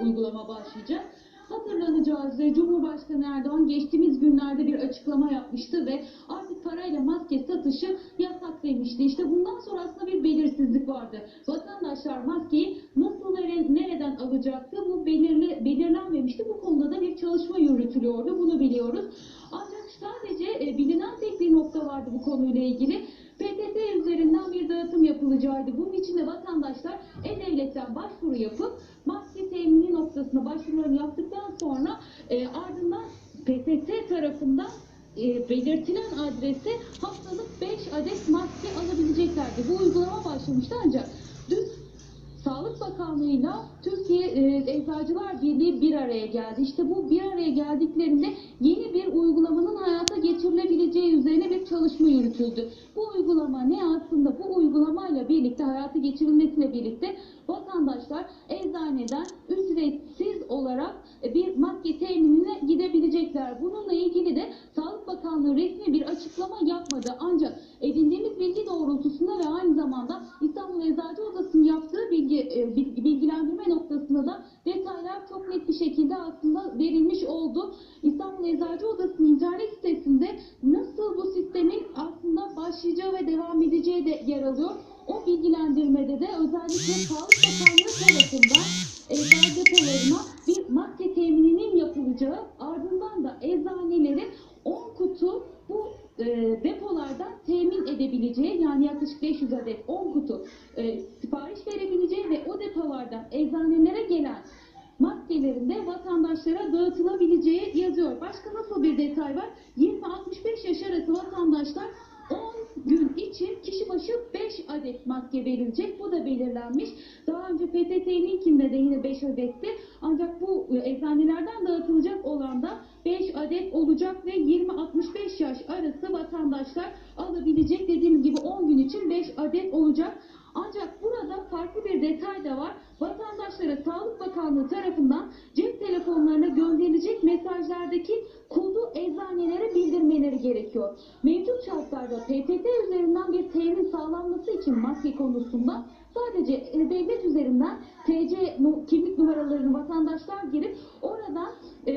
uygulama başlayacak. Hatırlanacağı üzere Cumhurbaşkanı Erdoğan geçtiğimiz günlerde bir açıklama yapmıştı ve artık parayla maske satışı yasak demişti. İşte bundan sonra aslında bir belirsizlik vardı. Vatandaşlar maskeyi nasıl ve nereden alacaktı bu belirli, belirlenmemişti. Bu konuda da bir çalışma yürütülüyordu. Bunu biliyoruz. Ancak sadece e, bilinen tek bir nokta vardı bu konuyla ilgili. PTT üzerinden bir dağıtım yapılacağıydı. Bunun için de vatandaşlar E-Devlet'ten başvuru yapıp maske temini noktasına başvurularını yaptıktan sonra e, ardından PTT tarafından e, belirtilen adrese haftalık 5 adet maske alabileceklerdi. Bu uygulama başlamıştı ancak dün Sağlık Bakanlığı'yla Türkiye e, Eczacılar Birliği bir araya geldi. İşte bu bir araya geldiklerinde yeni bir uygulamanın hayata bir çalışma yürütüldü. Bu uygulama ne aslında? Bu uygulamayla birlikte hayata geçirilmesiyle birlikte vatandaşlar eczaneden ücretsiz olarak e, bir maske teminine gidebilecekler. Bununla ilgili de Sağlık Bakanlığı resmi bir açıklama yapmadı. Ancak edindiğimiz bilgi doğrultusunda ve aynı zamanda İstanbul Eczacı Odası'nın yaptığı bilgi, e, bil- bilgilendirme noktasında da detaylar çok net bir şekilde aslında verilmiş oldu. İstanbul Eczacı Odası'nın internet sitesinde nasıl bu sistemin aslında başlayacağı ve devam edeceği de yer alıyor. O bilgilendirmede de özellikle Sağlık Bakanlığı tarafından eczane depolarına bir maske temininin yapılacağı ardından da eczanelerin 10 kutu bu e, depolardan temin edebileceği yani yaklaşık 500 adet 10 kutu e, sipariş verebileceği ve o depolardan eczanelere gelen maskelerin de vatandaşlara dağıtılabileceği yazıyor. Başka nasıl bir detay var? 20-65 yaş arası vatandaşlar 10 gün için kişi başı 5 adet maske verilecek. Bu da belirlenmiş. Daha önce PTT'ninkinde de yine 5 adetti. Ancak bu e, eczanelerden dağıtılacak olan da 5 adet olacak ve 20-65 yaş arası vatandaşlar alabilecek. Dediğim gibi 10 gün için 5 adet olacak. Ancak burada farklı bir detay da var. Vatandaşlara Sağlık Bakanlığı tarafından cep telefonlarına gönderilecek mesajlardaki bildirmeleri gerekiyor. Mevcut şartlarda PTT üzerinden bir temin sağlanması için maske konusunda sadece e, devlet üzerinden TC kimlik numaralarını vatandaşlar girip oradan e,